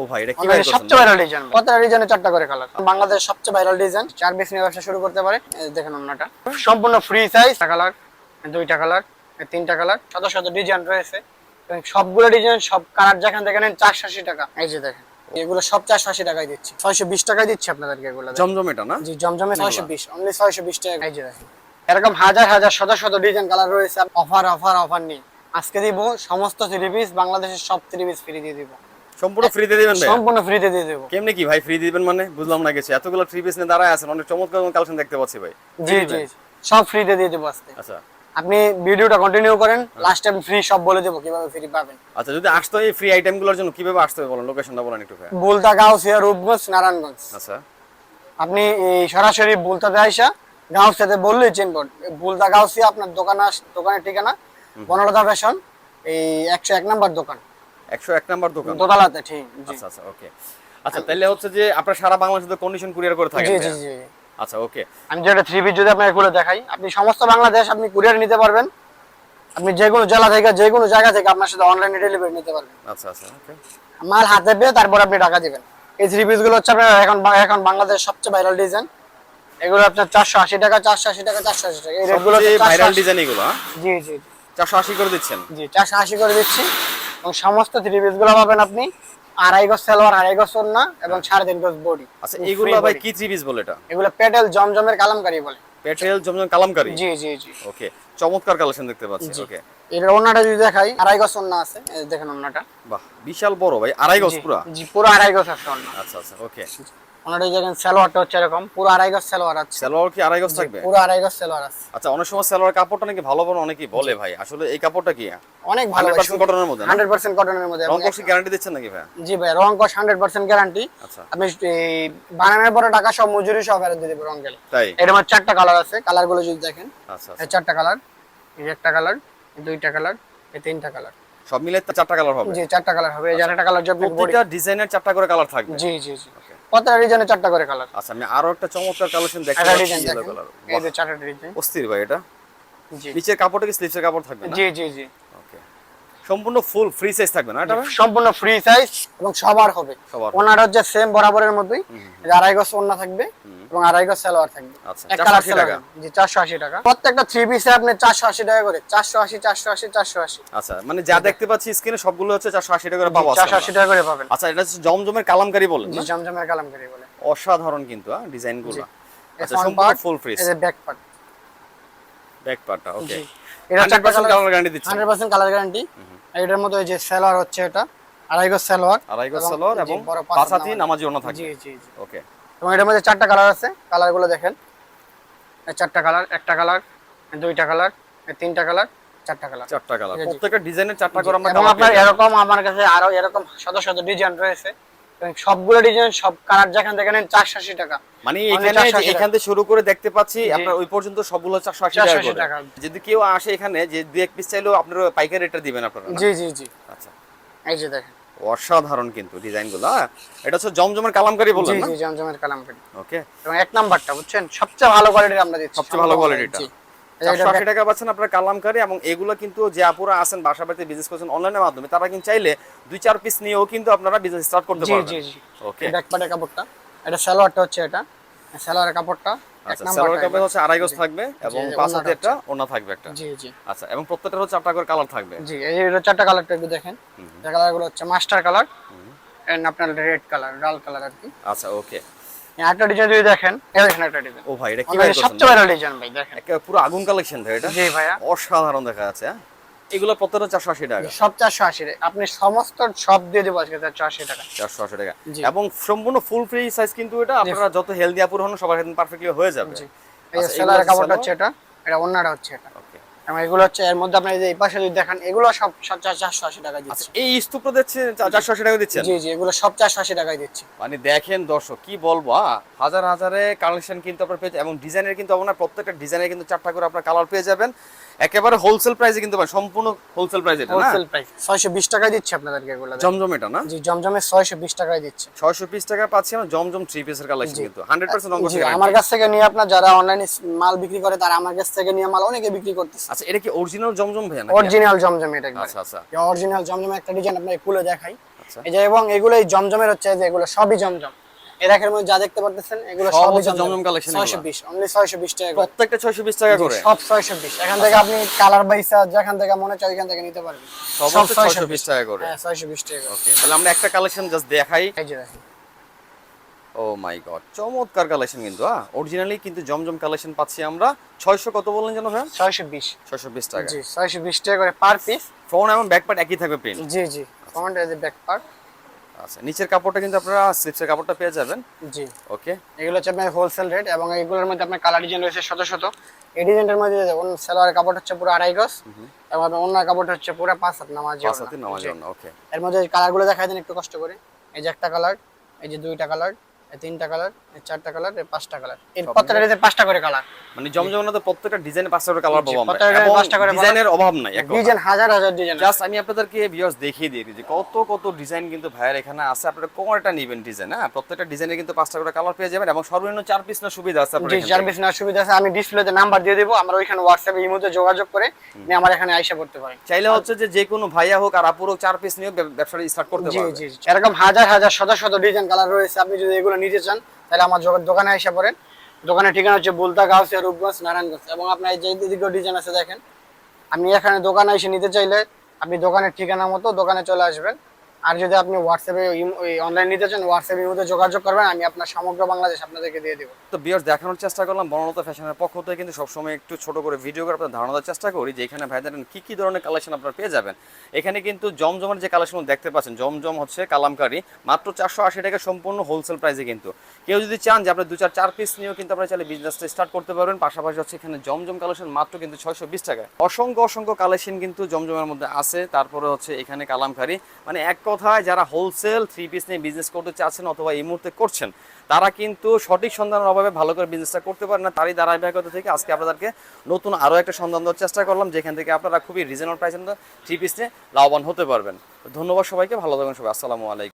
ও ভাই এটা কি সবচেয়ে ভাইরাল ডিজাইন প্রত্যেকটা ডিজাইনে চারটা করে কালার বাংলাদেশ সবচেয়ে ভাইরাল ডিজাইন চার পিস নিয়ে ব্যবসা শুরু করতে পারে। দেখেন অন্যটা। সম্পূর্ণ ফ্রি সাইজ কালার দুইটা কালার তিনটা কালার শত শত ডিজাইন রয়েছে। সবগুলো ডিজাইন সব কালার যেখান থেকে নেন চারশো আশি টাকা। এই যে দেখেন এগুলো সব চারশো আশি টাকায় দিচ্ছি। ছয়শো বিশ টাকায় দিচ্ছি আপনাদেরকে এগুলো জমজম এটা না? জি জমজমে ছয়শো বিশ অনলি ছয়শো বিশ টাকা এই যে দেখেন এরকম হাজার হাজার শত শত ডিজাইন কালার রয়েছে। অফার অফার অফার নেই। আজকে দিব সমস্ত থ্রি পিস বাংলাদেশের সব থ্রি পিস ফ্রি দিয়ে দিব। সম্পূর্ণ ফ্রিতে দিবেন ভাই সম্পূর্ণ ফ্রিতে দিয়ে দেবো। কেমনে কি ভাই ফ্রি দিবেন মানে? বুঝলাম না কিছু। এতগুলো থ্রি পিস নিয়ে দাঁড়ায় আছেন অনেক চমৎকার কালেকশন দেখতে পাচ্ছি ভাই। জি জি সব ফ্রিতে দিয়ে দেবো আজকে। আচ্ছা। আপনি ভিডিওটা কন্টিনিউ করেন লাস্ট টাইম ফ্রি সব বলে দেবো কীভাবে ফ্রি পাবেন। আচ্ছা যদি আসতো এই ফ্রি আইটেমগুলোর জন্য কীভাবে আসতে হবে বলেন? লোকেশনটা বলেন একটু ভাই বুলতা গাউসিয়া রূপগঞ্জ নারায়ণগঞ্জ। আচ্ছা। আপনি সরাসরি বুলতাতে আইসা গাউসিয়াতে বললেই চিনব বুলতা গাউসিয়া আপনার দোকান আস দোকানের ঠিকানা বনলতা ফ্যাশন এই একশো এক নাম্বার দোকান। একশো এক নাম্বার দোকান। দোতলাতে ঠিক আচ্ছা আচ্ছা ওকে। আচ্ছা তাহলে হচ্ছে যে আপনার সারা বাংলাদেশে কন্ডিশন কুরিয়ার করে থাকেন জি জি জি আচ্ছা ওকে। আমি যেটা থ্রি পিস যদি আপনাকে খুলে দেখাই আপনি সমস্ত বাংলাদেশ আপনি কুরিয়ার নিতে পারবেন। আপনি যে কোনো জেলা থেকে যে কোনো জায়গা থেকে আপনার সাথে অনলাইনে ডেলিভারি নিতে পারবেন। আচ্ছা আচ্ছা ওকে। মাল হাতে পেয়ে তারপর আপনি টাকা দিবেন। এই থ্রি পিসগুলো হচ্ছে আপনার এখন এখন বাংলাদেশ সবচেয়ে ভাইরাল ডিজাইন এগুলো আপনার চারশো আশি টাকা চারশো আশি টাকা চারশো আশি টাকা। এই রেটগুলো ভাইরাল ডিজাইন এগুলো হ্যাঁ? জি জি। চারশো আশি করে দিচ্ছেন? জি চারশো আশি করে দিচ্ছি। এবং সমস্ত থ্রি পিসগুলো পাবেন আপনি। আড়াই গজ সালোয়ার আড়াই গজ না এবং সাড়ে তিন গজ বডি আচ্ছা এগুলো ভাই কি থ্রি পিস বলে এটা? এগুলো পেটেল জমজমের কালামকারি বলে। পেটেল জমজম কালামকারি? জি জি জি। ওকে চমৎকার কালেকশন দেখতে পাচ্ছি। ওকে এর ওন্নাটা যদি দেখাই আড়াই গজ ওন্না আছে দেখেন ওন্নাটা বাহ বিশাল বড় ভাই আড়াই গজ পুরো পুরা? জি পুরো আড়াই গজ আছে ওন্না আচ্ছা আচ্ছা ওকে ওনাটা দেখেন সালোয়ারটা হচ্ছে এরকম পুরো আড়াই গজ সালোয়ার আছে। সালোয়ার কি আড়াই গজ থাকবে? পুরো আড়াই গজ সালোয়ার আছে। আচ্ছা অনেক সময় সালোয়ার কাপড়টা নাকি ভালো বড় অনেকেই বলে ভাই। আসলে এই কাপড়টা কি? অনেক ভালো 100% কটনের মধ্যে না? হান্ড্রেড পার্সেন্ট কটনের মধ্যে রং এবং গ্যারান্টি দিচ্ছেন নাকি ভাই? জি ভাই রং কস হান্ড্রেড পার্সেন্ট গ্যারান্টি আচ্ছা। আপনি বানানোর পরে টাকা সব মজুরি সব ফেরত দিয়ে দেবো রং গেলে। তাই? এর মধ্যে চারটা কালার আছে কালারগুলো যদি দেখেন। আচ্ছা এই আচ্ছা। চারটা কালার এই একটা কালার দুইটা কালার এই তিনটা কালার সব মিলে চারটা কালার হবে? জি চারটা কালার হবে। এই একটা কালার প্রতিটা ডিজাইনের চারটা করে কালার থাকবে। জি জি জি। প্রত্যেকটা রিজনে চারটা করে কালার আচ্ছা আমি আরও একটা চমৎকার কালেকশন দেখতে পাচ্ছি ইয়েলো কালার এই যে চারটা ডিজাইন অস্থির ভাই এটা। জি। নিচের কাপড়টা কি স্লিভসের কাপড় থাকবে জি জি জি। ওকে সম্পূর্ণ ফুল ফ্রি সাইজ থাকবে না এটা? সম্পূর্ণ ফ্রি সাইজ এবং সবার হবে। সবার ওনার হচ্ছে সেম বরাবরের মতোই। আড়াই গজ ওন্না থাকবে। এবং আড়াই গজ সালোয়ার থাকবে। আচ্ছা, এক কালার টাকা। টাকা জি চারশো আশি টাকা। প্রত্যেকটা থ্রি পিসে আপনি চারশো আশি টাকা করে। চারশো আশি চারশো আশি চারশো আশি। আচ্ছা মানে যা দেখতে পাচ্ছি স্ক্রিনে সবগুলো হচ্ছে চারশো আশি টাকা করে পাবো আজকে চারশো আশি আমরা। টাকা করে পাবেন। আচ্ছা এটা জমজমের কালামকারি বলেন জি জমজমের কালামকারি বলে। অসাধারণ কিন্তু আচ্ছা সম্পূর্ণ ফুল ব্যাক পার্ট ব্যাক পার্টটা ওকে এটা 100% কালার গ্যারান্টি দিচ্ছে। হান্ড্রেড পার্সেন্ট কালার গ্যারান্টি এটার এই যে সালোয়ার হচ্ছে এটা। আড়াই গজ সালোয়ার। আড়াই গজ এবং- পাঁচ হাতি নামাজি। ওনা জি থাকবে। জি জি ওকে এবং এটার মধ্যে চারটা কালার আছে। কালারগুলো দেখেন। চারটা কালার একটা কালার দুইটা কালার তিনটা কালার চারটা কালার চারটা কালার জি, জি। প্রত্যেকটা ডিজাইনের চারটা করে আমরা এবং আপনার এরকম আমার কাছে আরও এরকম শত শত ডিজাইন রয়েছে। সবগুলো ডিজাইন সব কালার যেখান থেকে নেন চারশো আশি টাকা। মানে এখানে এখান থেকে শুরু করে দেখতে পাচ্ছি আপনার ওই পর্যন্ত সবগুলো চারশো আশি টাকা 480 করে টাকা। যদি কেউ আসে এখানে যে দু এক পিস চাইলেও আপনার পাইকারি রেটটা দিবেন আপনারা। জি জি জি। আচ্ছা। এই যে দেখেন। অসাধারণ কিন্তু ডিজাইনগুলো? এটা হচ্ছে জমজমের কালামকারি বললেন না? জি জমজমের কালামকারি। ওকে। এবং এক নাম্বারটা বুঝছেন? সবচেয়ে ভালো কোয়ালিটির আমরা দিচ্ছি। সবচেয়ে ভালো কোয়ালিটিটা চারশো টাকা পাচ্ছেন আপনার কালামকারি এবং এগুলো কিন্তু যে আপুরা আছেন বাসা বাড়িতে বিজনেস করছেন অনলাইনের মাধ্যমে তারা কিন্তু চাইলে দুই চার পিস নিয়েও কিন্তু আপনারা বিজনেস স্টার্ট করতে পারবেন। জি জি। ওকে কাপড়টা। এটা সালোয়ারটা হচ্ছে এটা। সালোয়ারের কাপড়টা। আচ্ছা সালোয়ার কাপড় হচ্ছে আড়াই গজ থাকবে এবং পাঁচ হাতে একটা ওনা থাকবে একটা। জি জি। আচ্ছা এবং প্রত্যেকটা হচ্ছে চারটা করে কালার থাকবে। জি এই চারটা কালারটা একটু দেখেন। যে কালারগুলো হচ্ছে মাস্টার কালার এন্ড আপনার রেড কালার লাল কালার আর কি। আচ্ছা ওকে। একটা ডিজাইন যদি দেখেন দেখেন একটা ডিজাইন ও ভাই এটা কি ভাই সবচেয়ে ডিজাইন ভাই দেখেন। পুরো আগুন কালেকশন ভাই এটা? জি ভাইয়া। অসাধারণ দেখা যাচ্ছে হ্যাঁ? এগুলো প্রত্যেকটা চারশো আশি টাকা। সব চারশো আশি আপনি সমস্ত সব দিয়ে দেবো আজকে চারশো আশি টাকা। চারশো আশি টাকা। এবং সম্পূর্ণ ফুল ফ্রি সাইজ কিন্তু এটা আপনারা যত হেলদি আপুর হন সবার ক্ষেত্রে পারফেক্টলি হয়ে যাবে। এই আচ্ছা, এগুলো কাপড়টা হচ্ছে এটা এটা অন্যটা হচ্ছে এটা। এবং এগুলো হচ্ছে এর মধ্যে আপনি এই পাশে যদি দেখেন এগুলো সব সব চার- চারশো আশি টাকা আচ্ছা দিচ্ছে এই স্তূপটা দিচ্ছে চারশো আশি টাকা জি জি এগুলো সব চারশো আশি টাকায় দিচ্ছি। মানে দেখেন দর্শক কি বলব হাজার হাজারে কালেকশন কিন্তু আপনার পেয়ে এবং ডিজাইনের কিন্তু আপনার প্রত্যেকটা ডিজাইনের কিন্তু চারটা করে আপনার কালার পেয়ে যাবেন। একেবারে হোলসেল প্রাইসে কিন্তু পাবেন সম্পূর্ণ হোলসেল প্রাইস এটা না? হোলসেল প্রাইস ছয়শো বিশ টাকায় দিচ্ছি আপনাদেরকে এগুলো জমজম এটা না? জি জমজমে ছয়শো বিশ টাকায় দিচ্ছে। ছয়শো পিস টাকা পাচ্ছি আমরা জমজম থ্রি পিসের কালেকশন কিন্তু। হান্ড্রেড পার্সেন্ট জি আমার কাছ থেকে নিয়ে আপনার যারা অনলাইনে মাল বিক্রি করে তারা আমার কাছ থেকে নিয়ে মাল অনেকে বিক্রি করতেছে। আচ্ছা এটা কি অরিজিনাল জমজম ভাইয়া না অরিজিনাল জমজম এটা আচ্ছা আচ্ছা। অরিজিনাল জমজম একটা ডিজাইন আপনাকে খুলে দেখাই। আচ্ছা। এই যে এবং এগুলো এই জমজমের হচ্ছে যে এগুলো সবই জমজম। এই রাখের মধ্যে যা দেখতে পারতেছেন এগুলো সব জমজম অনলি ছয়শো বিশ টাকা করে। প্রত্যেকটা ছয়শো বিশ টাকা করে? সব ছয়শো বিশ। এখান থেকে আপনি কালার বাইসা যেখান থেকে মনে চাই থেকে নিতে পারবেন। সব সব হচ্ছে ছয়শো বিশ টাকা করে। হ্যাঁ ছয়শো বিশ টাকা ওকে তাহলে আমরা একটা কালেকশন জাস্ট দেখাই। এই যে দেখেন। ও মাই গড চমৎকার কালেকশন কিন্তু হ্যাঁ? অরিজিনালি কিন্তু জমজম কালেকশন পাচ্ছি আমরা। ছয়শো কত বললেন যেন ভাই ছয়শো বিশ। ছয়শো বিশ টাকা। জি ছয়শো বিশ টাকা করে পার পিস ফোন এবং ব্যাক পার্ট একই থাকবে প্রিন্ট জি জি ফ্রন্ট এই যে ব্যাক পার্ট আচ্ছা নিচের কাপড়টা কিন্তু আপনারা স্লিপসের কাপড়টা পেয়ে যাবেন। জি। ওকে। এগুলো হচ্ছে আপনার হোলসেল রেট এবং এগুলোর মধ্যে আপনার কালার ডিজাইন রয়েছে শত শত। এই ডিজাইনের মধ্যে সালোয়ারের কাপড় হচ্ছে পুরো আড়াই গজ এবং অন্য কাপড়টা হচ্ছে পুরো পাঁচ হাত নামাজ পাঁচ হাত নামাজ ওকে। এর মধ্যে কালারগুলো দেখাই দেন একটু কষ্ট করে। এই যে একটা কালার এই যে দুইটা কালার তিনটা কালার চারটা কালার পাঁচটা কালারের প্রত্যেকটা ডিজাইন পাঁচটা করে কালার মানে প্রত্যেকটা ডিজাইনে পাঁচটা করে কালার পাবো আমরা এবং ডিজাইনের অভাব নাই ডিজাইন হাজার হাজার ডিজাইন জাস্ট আমি আপনাদেরকে ভিউয়ার্স দেখিয়ে দিই যে কত কত ডিজাইন কিন্তু ভাইয়ের এখানে আছে। আপনারা কোনটা নেবেন ডিজাইন হ্যাঁ? প্রত্যেকটা ডিজাইনে কিন্তু পাঁচটা করে কালার পেয়ে যাবেন এবং সর্বনিম্ন চার পিস না সুবিধা আছে যার থেকে। বেশি না সুবিধা আছে। আমি ডিসপ্লেতে নাম্বার দিয়ে দেবো আমরা ওইখানে হোয়াটসঅ্যাপে ইমোতে যোগাযোগ করে নিয়ে আমার এখানে আইসা করতে পারেন চাইলে হচ্ছে যে যে কোনো ভাইয়া হোক আর আপুর হোক চার পিস নিয়ে ব্যব- ব্যবসাটা স্টার্ট করতে জি পারবে। জি জি। এরকম হাজার হাজার শত শত ডিজাইন কালার রয়েছে। আপনি যদি এগুলো নিতে চান, তাহলে আমার দোকানে এসে পড়েন। দোকানের ঠিকানা হচ্ছে বুলতা গাউসিয়া, রূপগঞ্জ, নারায়ণগঞ্জ এবং আপনার এই যে দিকেও ডিজাইন আছে দেখেন। আপনি এখানে দোকানে এসে নিতে চাইলে আপনি দোকানের ঠিকানা মতো দোকানে চলে আসবেন। আর যদি আপনি হোয়াটসঅ্যাপে ওই অনলাইন নিতে চান হোয়াটসঅ্যাপের মধ্যে যোগাযোগ করবেন, আমি আপনার সমগ্র বাংলাদেশ আপনাদেরকে দিয়ে দেবো। তো বিয়ার্স দেখানোর চেষ্টা করলাম বর্ণতা ফ্যাশনের পক্ষ থেকে কিন্তু সবসময় একটু ছোট করে ভিডিও করে আপনার ধারণা দেওয়ার চেষ্টা করি যে এখানে ভাইদের কি কি ধরনের কালেকশন আপনারা পেয়ে যাবেন। এখানে কিন্তু জমজমের যে কালেকশন দেখতে পাচ্ছেন, জমজম হচ্ছে কালামকারি, মাত্র চারশো আশি টাকা সম্পূর্ণ হোলসেল প্রাইসে কিন্তু। কেউ যদি চান যে আপনি দু চার চার পিস নিয়েও কিন্তু আপনারা চাইলে বিজনেসটা স্টার্ট করতে পারবেন, পাশাপাশি হচ্ছে এখানে জমজম কালেকশন মাত্র কিন্তু ছয়শো বিশ টাকা অসংখ্য অসংখ্য কালেকশন কিন্তু জমজমের মধ্যে আছে, তারপরে হচ্ছে এখানে কালামকারি মানে এক কথায় যারা হোলসেল থ্রি পিস নিয়ে বিজনেস করতে চাচ্ছেন অথবা এই মুহূর্তে করছেন, তারা কিন্তু সঠিক সন্ধানের অভাবে ভালো করে বিজনেসটা করতে পারে না। তারই ধারাবাহিকতা থেকে আজকে আপনাদেরকে নতুন আরও একটা সন্ধান দেওয়ার চেষ্টা করলাম, যেখান থেকে আপনারা খুবই রিজনেবল প্রাইসে থ্রি পিস নিয়ে লাভবান হতে পারবেন। ধন্যবাদ সবাইকে, ভালো থাকবেন সবাই। আসসালামু আলাইকুম।